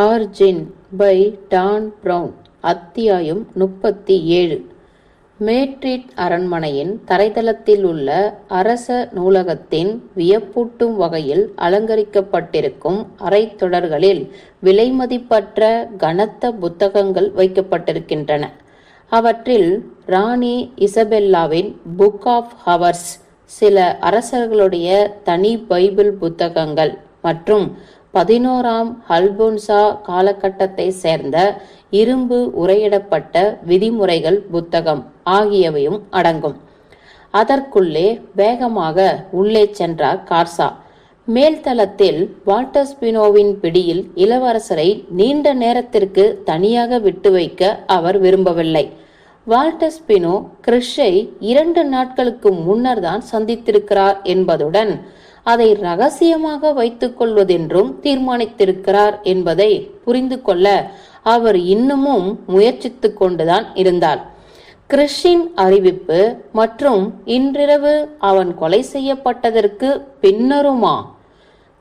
Origin by Don brown அத்தியாயம் முப்பத்தி ஏழு. மேட்ரிட் அரண்மனையின் தரைதளத்தில் உள்ள அரச நூலகத்தின் வியப்பூட்டும் வகையில் அலங்கரிக்கப்பட்டிருக்கும் அறைத்தொடர்களில் விலைமதிப்பற்ற கனத்த புத்தகங்கள் வைக்கப்பட்டிருக்கின்றன. அவற்றில் ராணி இசபெல்லாவின் புக் ஆஃப் ஹவர்ஸ் சில அரசர்களுடைய தனி பைபிள் புத்தகங்கள் மற்றும் பதினோராம் ஹல்போன்சா காலகட்டத்தை சேர்ந்த இரும்பு உரையிடப்பட்ட விதிமுறைகள் புத்தகம் ஆகியவையும் அடங்கும். அதற்குள்ளே வேகமாக உள்ளே சென்றார் கார்சா. மேல்தளத்தில் வால்டர்ஸ்பினோவின் பிடியில் இளவரசரை நீண்ட நேரத்திற்கு தனியாக விட்டு வைக்க அவர் விரும்பவில்லை. வால்டர் ஸ்பினோ கிறிஷை இரண்டு நாட்களுக்கு முன்னர் தான் சந்தித்திருக்கிறார் என்பதுடன் அதை ரகசியமாக வைத்துக் கொள்வதென்றும் தீர்மானித்திருக்கிறார் என்பதை புரிந்து கொள்ள அவர் இன்னமும் முயற்சித்துக் கொண்டுதான் இருந்தார். கிறிஷின் அறிவிப்பு மற்றும் இன்றிரவு அவன் கொலை செய்யப்பட்டதற்கு பின்னருமா?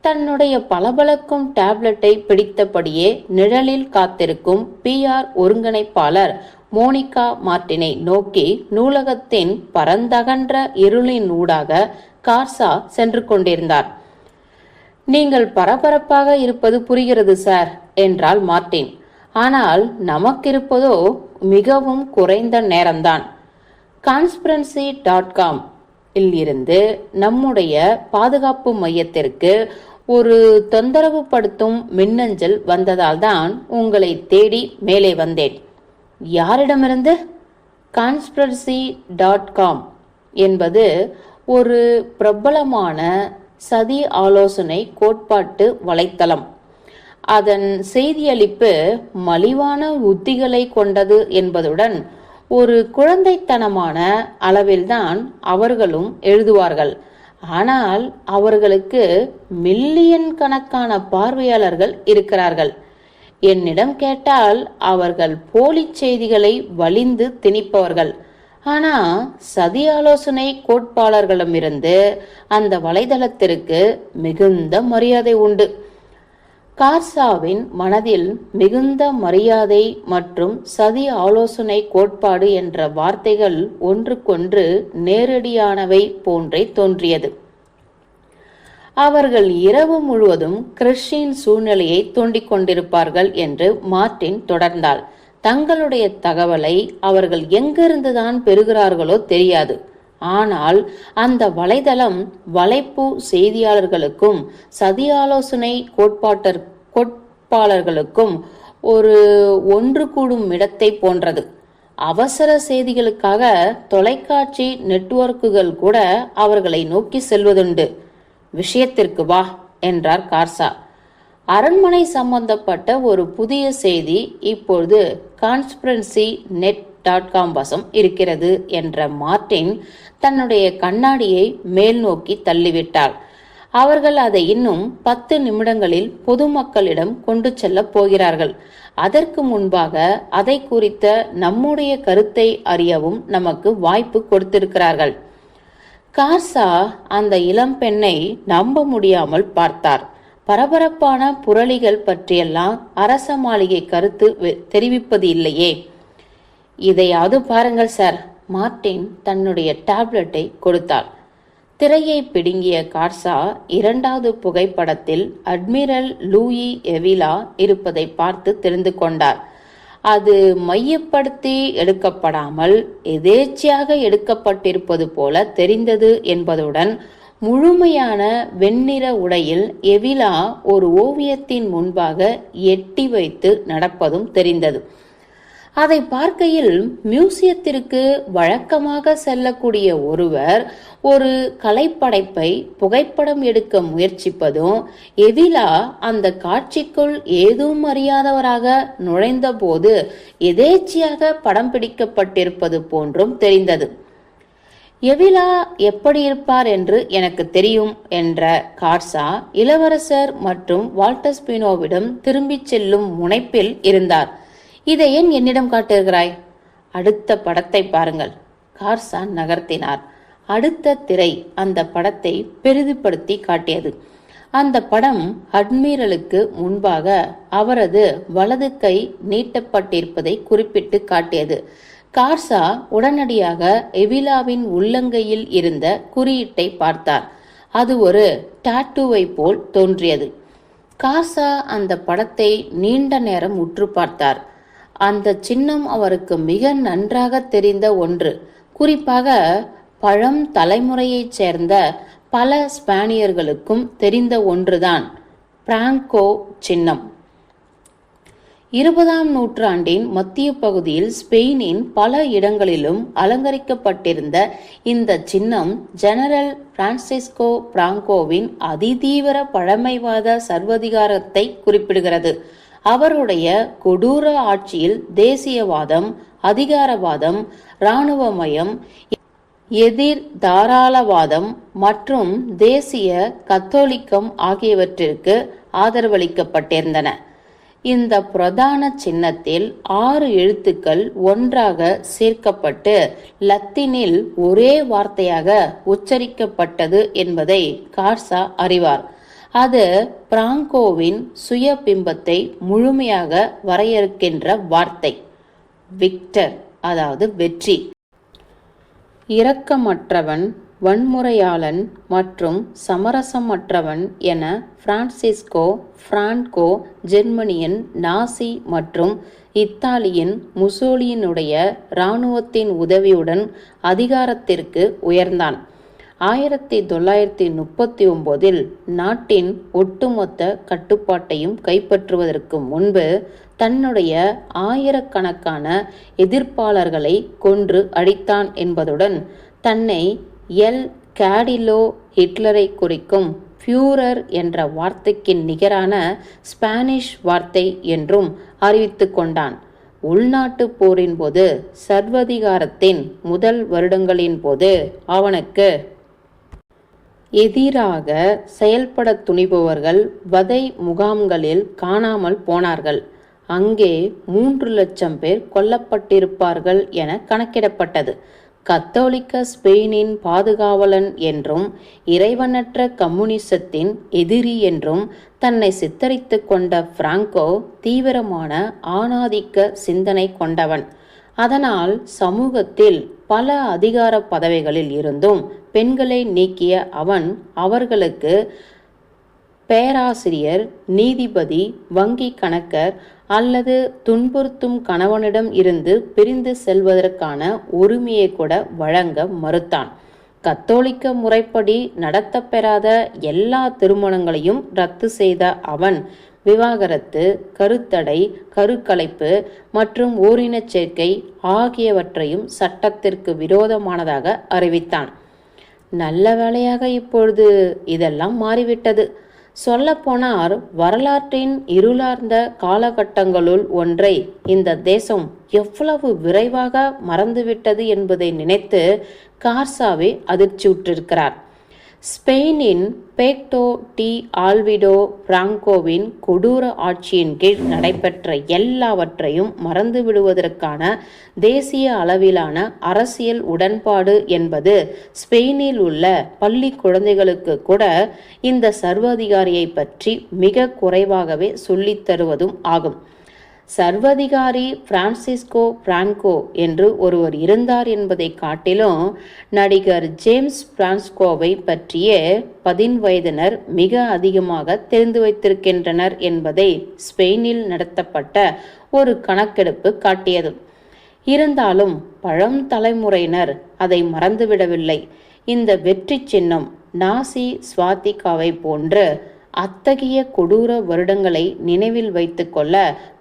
தன்னுடைய பளபளக்கும் டேப்லெட்டை பிடித்தபடியே நிழலில் காத்திருக்கும் பிஆர் ஒருங்கிணைப்பாளர் மோனிகா மார்டினை நோக்கி நூலகத்தின் பரந்தகன்ற இருளின் ஊடாக கார்சா சென்று கொண்டிருந்தார். நீங்கள் பரபரப்பாக இருப்பது புரிகிறது சார் என்றாள் மார்டின் ஆனால் நமக்கிருப்பதோ மிகவும் குறைந்த நேரம்தான். கான்ஸ்பிரன்சி டாட் காம் இல் இருந்து நம்முடைய பாதுகாப்பு மையத்திற்கு ஒரு தொந்தரவு படுத்தும் மின்னஞ்சல் வந்ததால் தான் உங்களை தேடி மேலே வந்தேன். யாரிடமிருந்து? கான்ஸ்பிரன்சி டாட் காம் என்பது ஒரு பிரபலமான சதி ஆலோசனை கோட்பாட்டு வலைத்தளம். அதன் செய்தியளிப்பு மலிவான உத்திகளை கொண்டது என்பதுடன் ஒரு குழந்தைத்தனமான அளவில்தான் அவர்களும் எழுதுவார்கள். ஆனால் அவர்களுக்கு மில்லியன் கணக்கான பார்வையாளர்கள் இருக்கிறார்கள். என்னிடம் கேட்டால் அவர்கள் போலி செய்திகளை வலிந்து திணிப்பவர்கள். ஆனா சதி ஆலோசனை கோட்பாளர்களிடமிருந்து அந்த வலைதளத்திற்கு மிகுந்த மரியாதை உண்டு. கார்சாவின் மனதில் மிகுந்த மரியாதை மற்றும் சதி ஆலோசனை கோட்பாடு என்ற வார்த்தைகள் ஒன்றுக்கொன்று நேரடியானவை போன்றே தோன்றியது. அவர்கள் இரவு முழுவதும் கிறிஸ்டின் சூழ்நிலையை தூண்டிக் கொண்டிருப்பார்கள் என்று மார்டின் தொடர்ந்தாள். தங்களுடைய தகவலை அவர்கள் எங்கிருந்துதான் பெறுகிறார்களோ தெரியாது. ஆனால் அந்த வலைதளம் வலைப்பு செய்தியாளர்களுக்கும் சதி ஆலோசனை கோட்பாட்டர் கோட்பாளர்களுக்கும் ஒரு ஒன்று கூடும் இடத்தை போன்றது. அவசர செய்திகளுக்காக தொலைக்காட்சி நெட்வொர்க்குகள் கூட அவர்களை நோக்கி செல்வதுண்டு. விஷயத்திற்கு வா என்றார் கார்சா. அரண்மனை சம்பந்தப்பட்ட ஒரு புதிய செய்தி இப்பொழுது கான்ஸ்பிரன்சி நெட் டாட் காம் வசம் இருக்கிறது என்ற மார்டின் தன்னுடைய கண்ணாடியை மேல் நோக்கி தள்ளிவிட்டார் அவர்கள் அதை இன்னும் பத்து நிமிடங்களில் பொதுமக்களிடம் கொண்டு செல்ல போகிறார்கள். அதற்கு முன்பாக அதை குறித்த நம்முடைய கருத்தை அறியவும் நமக்கு வாய்ப்பு கொடுத்திருக்கிறார்கள். கார்சா அந்த இளம் பெண்ணை நம்ப முடியாமல் பார்த்தார். பரபரப்பான புரளிகள் பற்றியெல்லாம் அரச மாளிகை கருத்து தெரிவிப்பது இல்லையே. இதையாவது பாருங்கள் சார். மார்டின் தன்னுடைய டேப்லெட்டை கொடுத்தாள். திரையை பிடுங்கிய கார்சா இரண்டாவது புகைப்படத்தில் அட்மிரல் லூயி எவிலா இருப்பதை பார்த்து தெரிந்து கொண்டார். அது மையப்படுத்தி எடுக்கப்படாமல் எதேச்சியாக எடுக்கப்பட்டிருப்பது போல தெரிந்தது என்பதுடன் முழுமையான வெண்ணிற உடையில் எவிலா ஒரு ஓவியத்தின் முன்பாக எட்டி வைத்து நடப்பதும் தெரிந்தது. அதை பார்க்கையில் மியூசியத்திற்கு வழக்கமாக செல்லக்கூடிய ஒருவர் ஒரு கலைப்படைப்பை புகைப்படம் எடுக்க முயற்சிப்பதும் எவிலா அந்த காட்சிக்குள் ஏதும் அறியாதவராக நுழைந்தபோது எதேச்சியாக படம் பிடிக்கப்பட்டிருப்பது போன்றும் தெரிந்தது. எவிலா எப்படி இருப்பார் என்று எனக்கு தெரியும் என்ற கார்சா இளவரசர் மற்றும் வால்டஸ்பினோவிடம் திரும்பிச் செல்லும் முனைப்பில் இருந்தார். இதை ஏன் என்னிடம் காட்டுகிறாய் அடுத்த படத்தை பாருங்கள். கார்சா நகர்த்தினார். அடுத்த திரை அந்த படத்தை பெரிதுபடுத்தி காட்டியது. அந்த படம் அட்மிரலுக்கு முன்பாக அவரது வலது கை நீட்டப்பட்டிருப்பதை குறிப்பிட்டு காட்டியது. கார்சா உடனடியாக எவிலாவின் உள்ளங்கையில் இருந்த குறியீட்டை பார்த்தார். அது ஒரு டாட்டூவை போல் தோன்றியது. கார்சா அந்த படத்தை நீண்ட நேரம் உற்று பார்த்தார். அந்த சின்னம் அவருக்கு மிக நன்றாக தெரிந்த ஒன்று. குறிப்பாக பழம் தலைமுறையைச் சேர்ந்த பல ஸ்பானியர்களுக்கும் தெரிந்த ஒன்றுதான். பிராங்கோ சின்னம். இருபதாம் நூற்றாண்டின் மத்திய பகுதியில் ஸ்பெயினின் பல இடங்களிலும் அலங்கரிக்கப்பட்டிருந்த இந்த சின்னம் ஜெனரல் பிரான்சிஸ்கோ பிராங்கோவின் அதிதீவிர பழமைவாத சர்வதிகாரத்தை குறிப்பிடுகிறது. அவருடைய கொடூர ஆட்சியில் தேசியவாதம் அதிகாரவாதம் இராணுவமயம் எதிர் தாராளவாதம் மற்றும் தேசிய கத்தோலிக்கம் ஆகியவற்றிற்கு ஆதரவளிக்கப்பட்டிருந்தன. இந்த பிரதான சின்னத்தில் ஆறு எழுத்துக்கள் ஒன்றாக சேர்க்கப்பட்டு லத்தீனில் ஒரே வார்த்தையாக உச்சரிக்கப்பட்டது என்பதை கார்சா அறிவார். அது பிராங்கோவின் சுய பிம்பத்தை முழுமையாக வரையறுக்கின்ற வார்த்தை. விக்டர் அதாவது வெற்றி. இரக்கமற்றவன் வன்முறையாளன் மற்றும் சமரசமற்றவன் என பிரான்சிஸ்கோ பிரான்கோ ஜெர்மனியின் நாசி மற்றும் இத்தாலியின் முசோலியினுடைய இராணுவத்தின் உதவியுடன் அதிகாரத்திற்கு உயர்ந்தான். ஆயிரத்தி தொள்ளாயிரத்தி முப்பத்தி ஒம்போதில் நாட்டின் ஒட்டுமொத்த கட்டுப்பாட்டையும் கைப்பற்றுவதற்கு முன்பு தன்னுடைய ஆயிரக்கணக்கான எதிர்ப்பாளர்களை கொன்று அடித்தான் என்பதுடன் தன்னை எல். கேடிலோ ஹிட்லரை குறிக்கும் ஃபியூரர் என்ற வார்த்தைக்கு நிகரான ஸ்பானிஷ் வார்த்தை என்றும் அறிவித்து கொண்டான். உள்நாட்டு போரின் போது சர்வதிகாரத்தின் முதல் வருடங்களின் போது அவனுக்கு எதிராக செயல்பட துணிபவர்கள் வதை முகாம்களில் காணாமல் போனார்கள். அங்கே மூன்று லட்சம் பேர் கொல்லப்பட்டிருப்பார்கள் என கணக்கிடப்பட்டது. கத்தோலிக்க ஸ்பெயினின் பாதுகாவலன் என்றும் இறைவனற்ற கம்யூனிசத்தின் எதிரி என்றும் தன்னை சித்தரித்து கொண்ட பிராங்கோ தீவிரமான ஆணாதிக்க சிந்தனை கொண்டவன். அதனால் சமூகத்தில் பல அதிகார பதவிகளில் இருந்தும் பெண்களை நீக்கிய அவன் அவர்களுக்கு பேராசிரியர் நீதிபதி வங்கி கணக்கர் அல்லது துன்புறுத்தும் கணவனிடம் இருந்து பிரிந்து செல்வதற்கான உரிமையை கூட வழங்க மறுத்தான். கத்தோலிக்க முறைப்படி நடத்தப்பெறாத எல்லா திருமணங்களையும் ரத்து செய்த அவன் விவாகரத்து கருத்தடை கருக்கலைப்பு மற்றும் ஓரினச் சேர்க்கை ஆகியவற்றையும் சட்டத்திற்கு விரோதமானதாக அறிவித்தான். நல்ல வேளையாக இப்பொழுது இதெல்லாம் மாறிவிட்டது. சொல்லப்போனார் வரலாற்றின் இருளார்ந்த காலகட்டங்களுள் ஒன்றை இந்த தேசம் எவ்வளவு விரைவாக மறந்துவிட்டது என்பதை நினைத்து கார்சாவே அதிர்ச்சியுற்றிருக்கிறார். ஸ்பெயினின் பேக்டோ டி ஆல்விடோ பிராங்கோவின் கொடூர ஆட்சியின் கீழ் நடைபெற்ற எல்லாவற்றையும் மறந்துவிடுவதற்கான தேசிய அளவிலான அரசியல் உடன்பாடு என்பது ஸ்பெயினில் உள்ள பள்ளி குழந்தைகளுக்கு கூட இந்த சர்வாதிகாரியை பற்றி மிக குறைவாகவே சொல்லித் தருவதும் ஆகும். சர்வதிகாரி பிரான்சிஸ்கோ பிரான்கோ என்று ஒருவர் இருந்தார் என்பதை காட்டிலும் நடிகர் ஜேம்ஸ் பிரான்ஸ்கோவை பற்றிய பதின் வயதினர் மிக அதிகமாக தெரிந்து வைத்திருக்கின்றனர் என்பதை ஸ்பெயினில் நடத்தப்பட்ட ஒரு கணக்கெடுப்பு காட்டியது. இருந்தாலும் பழம் தலைமுறையினர் அதை மறந்துவிடவில்லை. இந்த வெற்றி சின்னம் நாசி ஸ்வாதிகாவை போன்று அத்தகைய கொடூர வருடங்களை நினைவில் வைத்துக்கொள்ள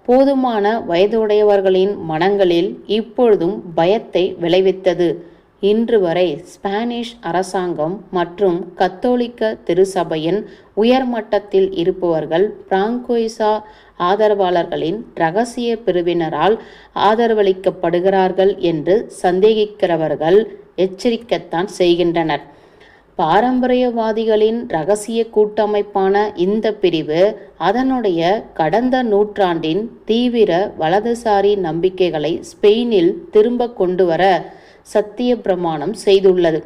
போதுமான வயதுடையவர்களின் மனங்களில் இப்பொழுதும் பயத்தை விளைவித்தது. இன்று வரை ஸ்பானிஷ் அரசாங்கம் மற்றும் கத்தோலிக்க திருசபையின் உயர்மட்டத்தில் இருப்பவர்கள் பிராங்கோயிசா ஆதரவாளர்களின் இரகசிய பிரிவினரால் ஆதரவளிக்கப்படுகிறார்கள் என்று சந்தேகிக்கிறவர்கள் எச்சரிக்கத்தான் செய்கின்றனர். பாரம்பரியவாதிகளின் இரகசிய கூட்டமைப்பான இந்த பிரிவு அதனுடைய கடந்த நூற்றாண்டின் தீவிர வலதுசாரி நம்பிக்கைகளை ஸ்பெயினில் திரும்ப கொண்டு வர சத்திய பிரமாணம் செய்துள்ளது.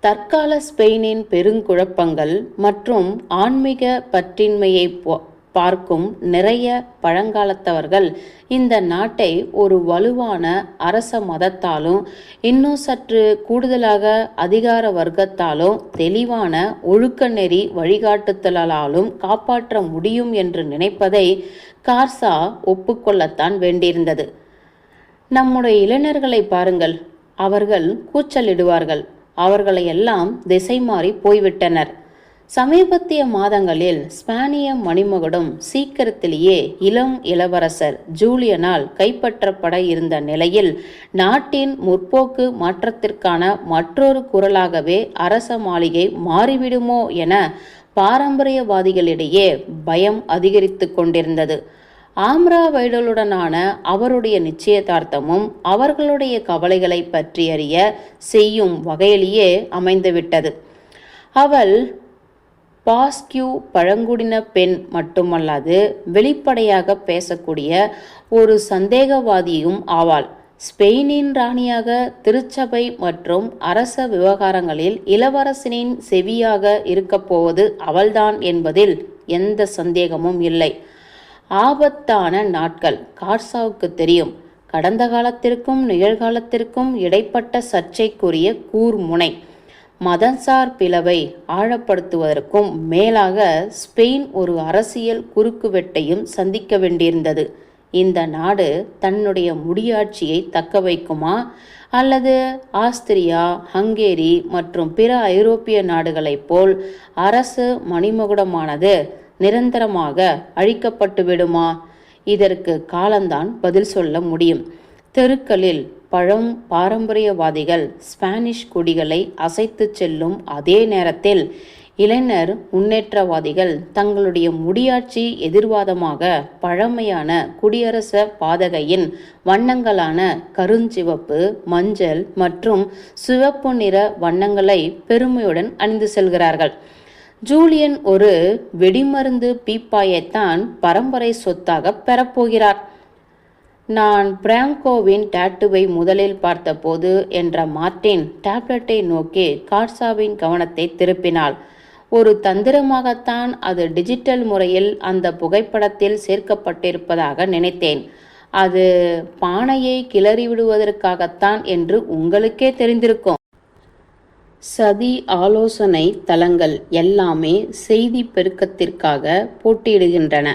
தற்கால ஸ்பெயினின் பெருங்குழப்பங்கள் மற்றும் ஆன்மீக பற்றின்மையை பார்க்கும் நிறைய பழங்காலத்தவர்கள் இந்த நாட்டை ஒரு வலுவான அரச மதத்தாலும் இன்னும் சற்று கூடுதலாக அதிகார வர்க்கத்தாலும் தெளிவான ஒழுக்க நெறி வழிகாட்டுதலாலும் காப்பாற்ற முடியும் என்று நினைப்பதை கார்சா ஒப்புக்கொள்ளத்தான் வேண்டியிருந்தது. நம்முடைய இளைஞர்களை பாருங்கள். அவர்கள் கூச்சலிடுவார்கள். அவர்களையெல்லாம் திசை மாறி போய்விட்டனர். சமீபத்திய மாதங்களில் ஸ்பானிய மணிமகுடம் சீக்கிரத்திலேயே இளம் இளவரசர் ஜூலியனால் கைப்பற்றப்பட இருந்த நிலையில் நாட்டின் முற்போக்கு மாற்றத்திற்கான மற்றொரு குரலாகவே அரச மாளிகை மாறிவிடுமோ என பாரம்பரியவாதிகளிடையே பயம் அதிகரித்து கொண்டிருந்தது. ஆம்ரா வைடலுடனான அவருடைய நிச்சயதார்த்தமும் அவர்களுடைய கவலைகளை பற்றி அறிய செய்யும் வகையிலேயே அமைந்துவிட்டது. அவள் பாஸ்கியூ பழங்குடின பெண் மட்டுமல்லாது வெளிப்படையாக பேசக்கூடிய ஒரு சந்தேகவாதியும் ஆவாள். ஸ்பெயினின் ராணியாக திருச்சபை மற்றும் அரச விவகாரங்களில் இளவரசனின் செவியாக இருக்கப் போவது அவள்தான் என்பதில் எந்த சந்தேகமும் இல்லை. ஆபத்தான நாட்கள் கார்சாவுக்கு தெரியும். கடந்த காலத்திற்கும் நிகழ்காலத்திற்கும் இடைப்பட்ட சர்ச்சைக்குரிய கூர்முனை. மதன்சார் பிளவை ஆழப்படுத்துவதற்கும் மேலாக ஸ்பெயின் ஒரு அரசியல் குறுக்குவெட்டையும் சந்திக்க வேண்டியிருந்தது. இந்த நாடு தன்னுடைய முடியாட்சியை தக்க வைக்குமா? அல்லது ஆஸ்திரியா ஹங்கேரி மற்றும் பிற ஐரோப்பிய நாடுகளைப் போல் அரசு மணிமகுடமானது நிரந்தரமாக அழிக்கப்பட்டு விடுமா இதற்கு காலந்தான் பதில் சொல்ல முடியும். தெருக்களில் பழம் பாரம்பரியவாதிகள் ஸ்பானிஷ் கொடிகளை அசைத்துச் செல்லும் அதே நேரத்தில் இளைஞர் முன்னேற்றவாதிகள் தங்களுடைய முடியாட்சி எதிர்வாதமாக பழமையான குடியரச பாதகையின் வண்ணங்களான கருஞ்சிவப்பு மஞ்சள் மற்றும் சிவப்பு நிற வண்ணங்களை பெருமையுடன் அணிந்து செல்கிறார்கள். ஜூலியன் ஒரு வெடிமருந்து பீப்பாயைத்தான் பரம்பரை சொத்தாக பெறப்போகிறார். நான் பிராங்கோவின் டாட்டுவை முதலில் பார்த்தபோது என்ற மார்ட்டின் டேப்லெட்டை நோக்கி கார்சாவின் கவனத்தை திருப்பினாள். ஒரு தந்திரமாகத்தான் அது டிஜிட்டல் முறையில் அந்த புகைப்படத்தில் சேர்க்கப்பட்டிருப்பதாக நினைத்தேன். அது பானையை கிளறி விடுவதற்காகத்தான் என்று உங்களுக்கே தெரிந்திருக்கும். சதி ஆலோசனை தளங்கள் எல்லாமே செய்தி பெருக்கத்திற்காக போட்டியிடுகின்றன.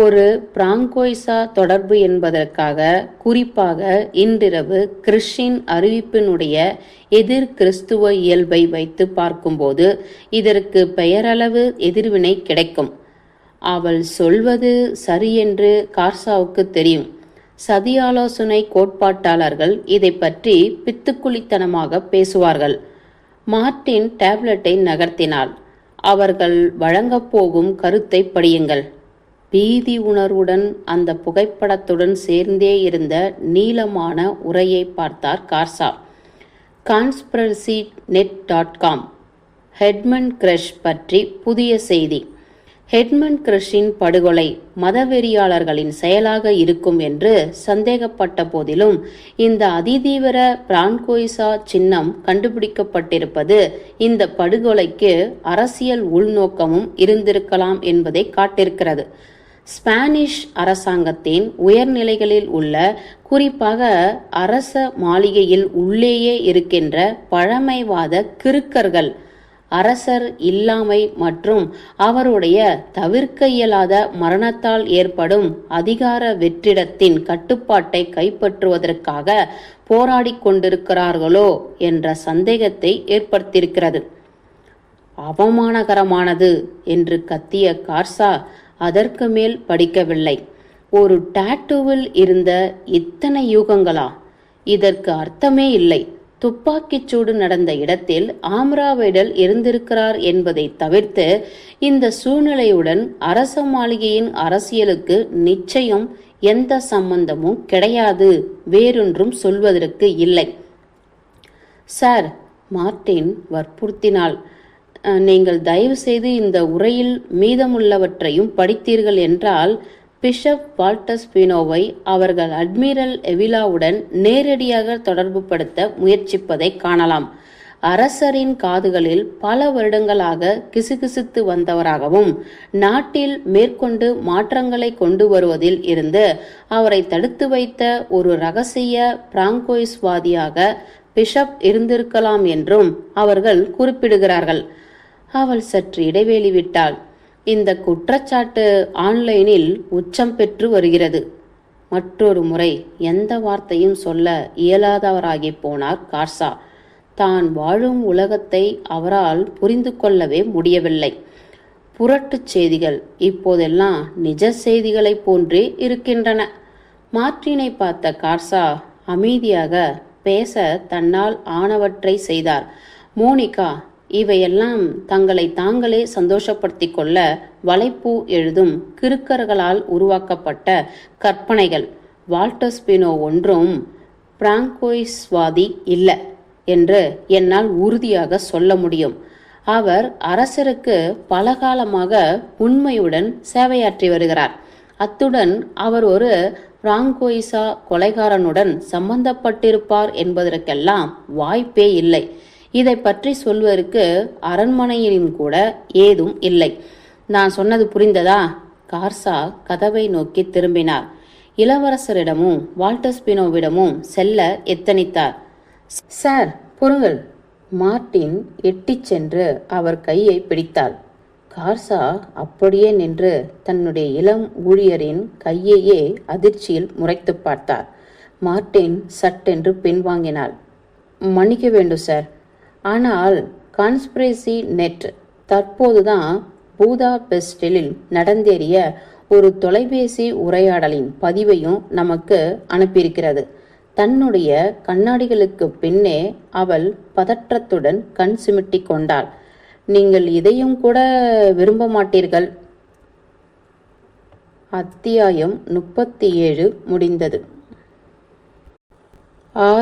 ஒரு பிராங்கோய்சா தொடர்பு என்பதற்காக குறிப்பாக இன்றிரவு கிறிஸ்டின் அறிவிப்பினுடைய எதிர் கிறிஸ்துவ இயல்பை வைத்து பார்க்கும்போது இதற்கு பெயரளவு எதிர்வினை கிடைக்கும். அவள் சொல்வது சரியென்று கார்சாவுக்கு தெரியும். சதி ஆலோசனை கோட்பாட்டாளர்கள் இதை பற்றி பித்துக்குளித்தனமாக பேசுவார்கள். மார்ட்டின் டேப்லெட்டை நகர்த்தினாள். அவர்கள் வழங்கப் போகும் கருத்தை படியுங்கள். பீதி உணர்வுடன் அந்த புகைப்படத்துடன் சேர்ந்தே இருந்த நீளமான உரையை பார்த்தார் Garza. Conspiracy net dot com Hetman crush பற்றி புதிய செய்தி. ஹெட்மன் கிரஷின் படுகொலை மதவெறியாளர்களின் செயலாக இருக்கும் என்று சந்தேகப்பட்ட போதிலும் இந்த அதிதீவிர பிரான்கோய்சா சின்னம் கண்டுபிடிக்கப்பட்டிருப்பது இந்த படுகொலைக்கு அரசியல் உள்நோக்கமும் இருந்திருக்கலாம் என்பதை காட்டிருக்கிறது ஸ்பானிஷ் அரசாங்கத்தின் உயர்நிலைகளில் உள்ள குறிப்பாக அரச மாளிகையில் உள்ளேயே இருக்கின்ற பழமைவாத கிறுக்கர்கள் அரசர் இல்லாமை மற்றும் அவருடைய தவிர்க்க இயலாத மரணத்தால் ஏற்படும் அதிகார வெற்றிடத்தின் கட்டுப்பாட்டை கைப்பற்றுவதற்காக போராடி கொண்டிருக்கிறார்களோ என்ற சந்தேகத்தை ஏற்படுத்தியிருக்கிறது. அவமானகரமானது என்று கத்திய கார்சா அதற்கு மேல் படிக்கவில்லை. ஒரு டாட்டூவில் இருந்த இத்தனை யூகங்களா? இதற்கு அர்த்தமே இல்லை. துப்பாக்கிச் சூடு நடந்த இடத்தில் ஆம்ராவைடல் இருந்திருக்கிறார் என்பதை தவிர்த்து இந்த சூழ்நிலையுடன் அரச மாளிகையின் அரசியலுக்கு நிச்சயம் எந்த சம்பந்தமும் கிடையாது. வேறொன்றும் சொல்வதற்கு இல்லை. சார் மார்ட்டின் வற்புறுத்தினாள். நீங்கள் தயவு செய்து இந்த உரையில் மீதமுள்ளவற்றையும் படித்தீர்கள் என்றால் பிஷப் வால்டஸ் பினோவை அவர்கள் அட்மிரல் எவிலாவுடன் நேரடியாக தொடர்புபடுத்த முயற்சிப்பதை காணலாம். அரசரின் காதுகளில் பல வருடங்களாக கிசுகிசுத்து வந்தவராகவும் நாட்டில் மேற்கொண்டு மாற்றங்களை கொண்டு வருவதில் இருந்து அவரை தடுத்து வைத்த ஒரு ரகசிய பிராங்கோயிஸ்வாதியாக பிஷப் இருந்திருக்கலாம் என்றும் அவர்கள் குறிப்பிடுகிறார்கள். அவள் சற்று இடைவேளி விட்டாள். இந்த குற்றச்சாட்டு ஆன்லைனில் உச்சம் பெற்று வருகிறது. மற்றொரு முறை எந்த வார்த்தையும் சொல்ல இயலாதவராகி போனார் கார்சா. தான் வாழும் உலகத்தை அவரால் புரிந்து கொள்ளவே முடியவில்லை. புரட்டுச் செய்திகள் இப்போதெல்லாம் நிஜ செய்திகளைப் போன்றே இருக்கின்றன. மார்டினை பார்த்த கார்சா அமைதியாக பேச தன்னால் ஆனவற்றை செய்தார். மோனிகா இவையெல்லாம் தங்களை தாங்களே சந்தோஷப்படுத்தி கொள்ள வலைப்பூ எழுதும் கிறுக்கர்களால் உருவாக்கப்பட்ட கற்பனைகள். வால்டர் ஸ்பினோ ஒன்றும் பிராங்கோயிஸ்வாதி இல்லை என்று என்னால் உறுதியாக சொல்ல முடியும். அவர் அரசருக்கு பலகாலமாக உண்மையுடன் சேவையாற்றி வருகிறார். அத்துடன் அவர் ஒரு பிராங்கோயிசா கொலைகாரனுடன் சம்பந்தப்பட்டிருப்பார் என்பதற்கெல்லாம் வாய்ப்பே இல்லை. இதை பற்றி சொல்வதற்கு அரண்மனையிலும் கூட ஏதும் இல்லை. நான் சொன்னது புரிந்ததா? கார்சா கதவை நோக்கி திரும்பினார். இளவரசரிடமும் வால்டஸ்பினோவிடமும் செல்ல எத்தனித்தார். சார் பொறுங்கள். மார்ட்டின் எட்டிச் சென்று அவர் கையை பிடித்தாள். கார்சா அப்படியே நின்று தன்னுடைய இளம் ஊழியரின் கையையே அதிர்ச்சியில் முறைத்து பார்த்தார். மார்ட்டின் சட்டென்று பின்வாங்கினாள். மன்னிக்க வேண்டும் சார். ஆனால் கான்ஸ்பிரசி நெட் தற்போதுதான் பூதா பெஸ்டிலில் நடந்தேறிய ஒரு தொலைபேசி உரையாடலின் பதிவையும் நமக்கு அனுப்பியிருக்கிறது. தன்னுடைய கண்ணாடிகளுக்கு பின்னே அவள் பதற்றத்துடன் கண் சிமிட்டி கொண்டாள். நீங்கள் இதையும் கூட விரும்ப மாட்டீர்கள். அத்தியாயம் முப்பத்தி ஏழு முடிந்தது. ஆர்.